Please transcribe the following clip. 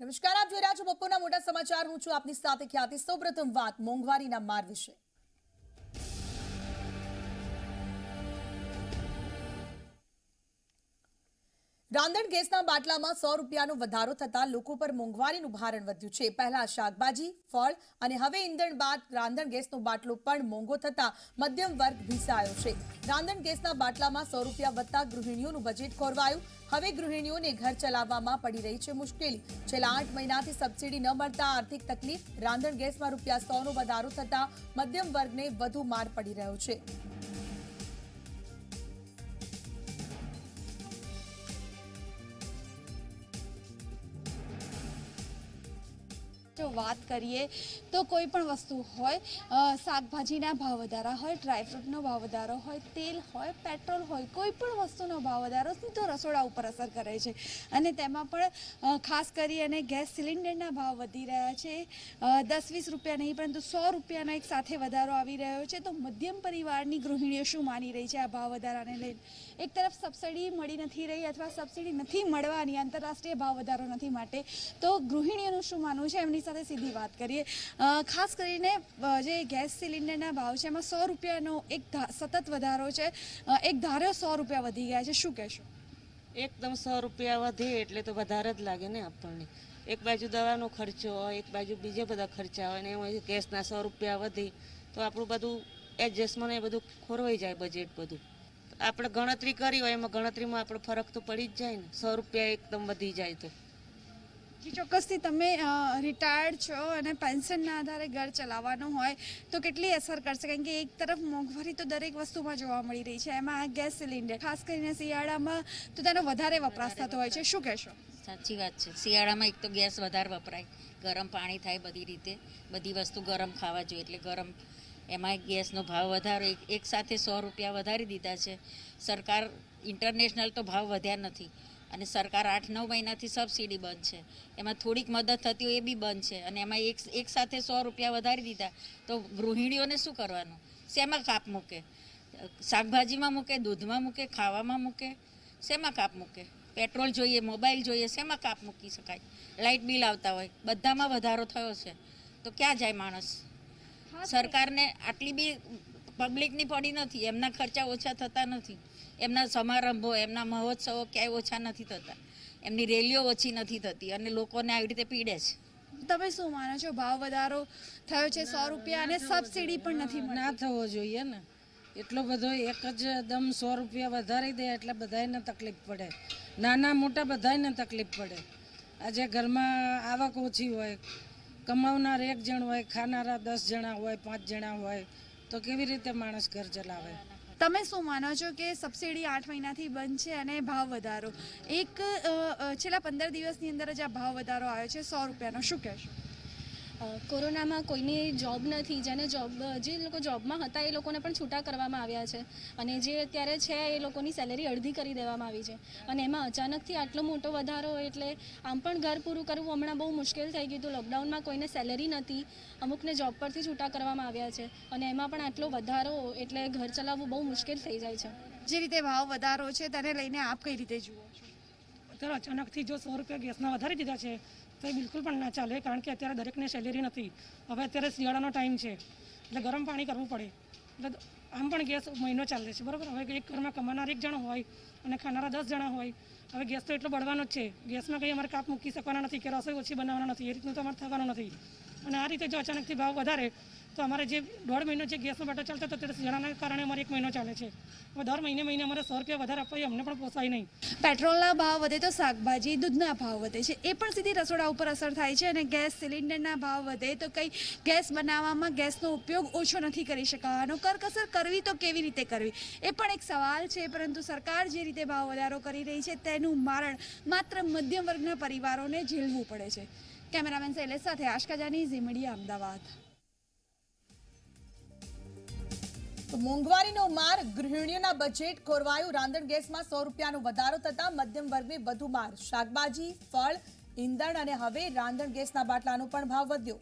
નમસ્કાર, આપ જોઈ રહ્યા છો બપોરના મોટા સમાચાર. હું છું આપની સાથે ખ્યાતિ. સૌપ્રથમ વાત મોંઘવારીના માર વિશે. રાંધણ ગેસના બાટલામાં સો રૂપિયાનો વધારો થતાં લોકો પર મોંઘવારીનું ભારણ વધ્યું છે. પહેલા શાકભાજી, ફળ અને હવે ઈંધણ બાદ રાંધણ ગેસનો બાટલો પણ મોંઘો થતાં મધ્યમ વર્ગ ભીસાયો છે. રાંધણ ગેસના બાટલામાં સો રૂપિયા વધતા ગૃહિણીઓનું બજેટ ખોરવાયું. હવે ગૃહિણીઓને ઘર ચલાવવામાં પડી રહી છે મુશ્કેલી. છેલ્લા આઠ મહિનાથી સબસિડી ન મળતા આર્થિક તકલીફ, રાંધણ ગેસમાં રૂપિયા સોનો વધારો થતાં મધ્યમ વર્ગને વધુ માર પડી રહ્યો છે. જો વાત કરીએ તો કોઈ પણ વસ્તુ હોય શાકભાજીના ભાવ વધારા હોય ડ્રાયફ્રૂટનો ભાવ વધારો હોય, તેલ હોય પેટ્રોલ હોય, કોઈ પણ વસ્તુનો ભાવ વધારો સીધો રસોડા ઉપર અસર કરે છે. અને તેમાં પણ ખાસ કરી અને ગેસ સિલિન્ડરના ભાવ વધી રહ્યા છે. દસ વીસ રૂપિયા નહીં, પરંતુ સો રૂપિયાનો એક સાથે વધારો આવી રહ્યો છે. તો મધ્યમ પરિવારની ગૃહિણીઓ શું માની રહી છે આ ભાવ વધારાને લઈને? એક તરફ સબસિડી મળી નથી રહી અથવા સબસિડી નથી મળવાની, આંતરરાષ્ટ્રીય ભાવ વધારો નથી માટે, તો ગૃહિણીઓનું શું માનવું છે? એમની સાથે સીધી વાત કરીએ. ખાસ કરીને જે ગેસ સિલિન્ડરના ભાવ છે, એમાં સો રૂપિયાનો એક સતત વધારો છે. એક ધાર્યો સો રૂપિયા વધી ગયા છે. શું કહેશો? એકદમ સો રૂપિયા વધે એટલે તો વધારે જ લાગે ને આપણને. એક બાજુ દવાનો ખર્ચો હોય, એક બાજુ બીજા બધા ખર્ચા હોય ને એમાં ગેસના સો રૂપિયા વધે, તો આપણું બધું એડજસ્ટમાં એ બધું ખોરવાઈ જાય બજેટ બધું. આપણે ગણતરી કરી હોય, એમાં ગણતરીમાં આપણો ફરક તો પડી જ જાય ને. સો રૂપિયા એકદમ વધી જાય તો. ચોક્કસથી તમે રિટાયર્ડ છો અને પેન્શનના આધારે ઘર ચલાવવાનું હોય, તો કેટલી અસર કરશે? કારણ કે એક તરફ મોંઘવારી તો દરેક વસ્તુમાં જોવા મળી રહી છે. એમાં આ ગેસ સિલિન્ડર, ખાસ કરીને શિયાળામાં તો તેનો વધારે વપરાશ થતો હોય છે. શું કહેશો? સાચી વાત છે. શિયાળામાં એક તો ગેસ વધારે વપરાય. ગરમ પાણી થાય બધી રીતે. બધી વસ્તુ ગરમ ખાવા જોઈએ. એટલે ગરમ એમાં ગેસનો ભાવ વધારો. એક સાથે સો રૂપિયા વધારી દીધા છે. સરકાર ઇન્ટરનેશનલ તો ભાવ વધ્યા નથી. અને સરકાર આઠ નવ મહિનાથી સબસિડી બંધ છે. એમાં થોડીક મદદ થતી હોય એ બી બંધ છે. અને એમાં એક એક સાથે સો રૂપિયા વધારી દીધા તો ગૃહિણીઓને શું કરવાનું? શેમાં કાપ મૂકે? શાકભાજીમાં મૂકે દૂધમાં મૂકે ખાવામાં મૂકે? શેમાં કાપ મૂકે? પેટ્રોલ જોઈએ મોબાઈલ જોઈએ શેમાં કાપ મૂકી શકાય? લાઇટ બિલ આવતા હોય બધામાં વધારો થયો છે. તો ક્યાં જાય માણસ? સરકારને આટલી બી પબ્લિકની પડી નથી એમના ખર્ચા ઓછા થતા નથી એમના સમારંભો એમના મહોત્સવો ક્યાંય ઓછા નથી થતા એમની રેલીઓ ઓછી નથી થતી અને લોકોને આવી રીતે પીડે છે. તમે શું માનો છો? ભાવ વધારો થયો છે સો રૂપિયા અને સબસિડી પણ નથી ના થવો જોઈએ ને. એટલો બધો એક જ દમ સો રૂપિયા વધારી દે એટલે બધાને તકલીફ પડે. નાના મોટા બધાને તકલીફ પડે. આજે ઘરમાં આવક ઓછી હોય કમાવનાર એક જણ હોય ખાનારા દસ જણા હોય પાંચ જણા હોય તો કેવી રીતે માણસ ઘર ચલાવે? તમે શું માનો છો કે સબસિડી આઠ મહિનાથી બંધ છે અને ભાવ વધારો? એક છેલ્લા પંદર દિવસની અંદર જ આ ભાવ વધારો આવ્યો છે, સો રૂપિયાનો. શું કહેશો? કોરોનામાં કોઈની જોબ નથી, જેને જોબ જે લોકો જોબમાં હતા એ લોકોને પણ છૂટા કરવામાં આવ્યા છે. અને જે અત્યારે છે એ લોકોની સેલેરી અડધી કરી દેવામાં આવી છે. અને એમાં અચાનકથી આટલો મોટો વધારો એટલે આમ પણ ઘર પૂરું કરવું હમણાં બહુ મુશ્કેલ થઈ ગયું હતું. લોકડાઉનમાં કોઈને સેલેરી નથી, અમુકને જોબ પરથી છૂટા કરવામાં આવ્યા છે. અને એમાં પણ આટલો વધારો એટલે ઘર ચલાવવું બહુ મુશ્કેલ થઈ જાય છે. જે રીતે ભાવ વધારો છે તેને લઈને આપ કઈ રીતે જુઓ છો? અત્યારે અચાનકથી જો સો રૂપિયા ગેસના વધારી દીધા છે, તો એ બિલકુલ પણ ના ચાલે, કારણ કે અત્યારે દરેકને સેલેરી નથી. હવે અત્યારે શિયાળાનો ટાઈમ છે, એટલે ગરમ પાણી કરવું પડે. એટલે આમ પણ ગેસ મહિનો ચાલે છે, બરાબર? હવે એક ઘરમાં કમાનાર એક જણ હોય અને ખાનારા દસ જણા હોય, હવે ગેસ તો એટલો બળવાનો જ છે. ગેસમાં કંઈ અમારે કાપ મૂકી શકવાના નથી, કે રસોઈ ઓછી બનાવવાના નથી, એ રીતનું તો અમારે થવાનું નથી. અને આ રીતે જો અચાનકથી ભાવ વધારે, તો અમારે જે દોઢ મહિનો જે ગેસનો બાટો ચાલતો હતો ત્યારે જણાના કારણે અમારે એક મહિનો ચાલે છે. હવે દર મહિને મહિને અમારે સો રૂપિયા વધારે આપવા અમને પણ પોસાય નહીં. પેટ્રોલના ભાવ વધે તો શાકભાજી, દૂધના ભાવ વધે છે. એ પણ સીધી રસોડા ઉપર અસર થાય છે અને ગેસ સિલિન્ડરના ભાવ વધે તો કંઈ ગેસ બનાવવામાં ગેસનો ઉપયોગ ઓછો નથી કરી શકાવાનો. કરકસર કરવી તો કેવી રીતે કરવી? એ પણ એક સવાલ છે, પરંતુ સરકાર જે રીતે ભાવ વધારો કરી રહી છે, તેનું મારણ માત્ર મધ્યમ વર્ગના પરિવારોને ઝીલવું પડે છે. કેમેરામેન શૈલેષ સાથે આશકાજાની ઝી અમદાવાદ. મોંઘવારીનો માર, ગૃહિણીઓના બજેટ ખોરવાયું, રાંધણ ગેસમાં સો રૂપિયાનો વધારો થતા મધ્યમ વર્ગને વધુ માર. શાકભાજી, ફળ, ઈંધણ અને હવે રાંધણ ગેસના બાટલાનો પણ ભાવ વધ્યો.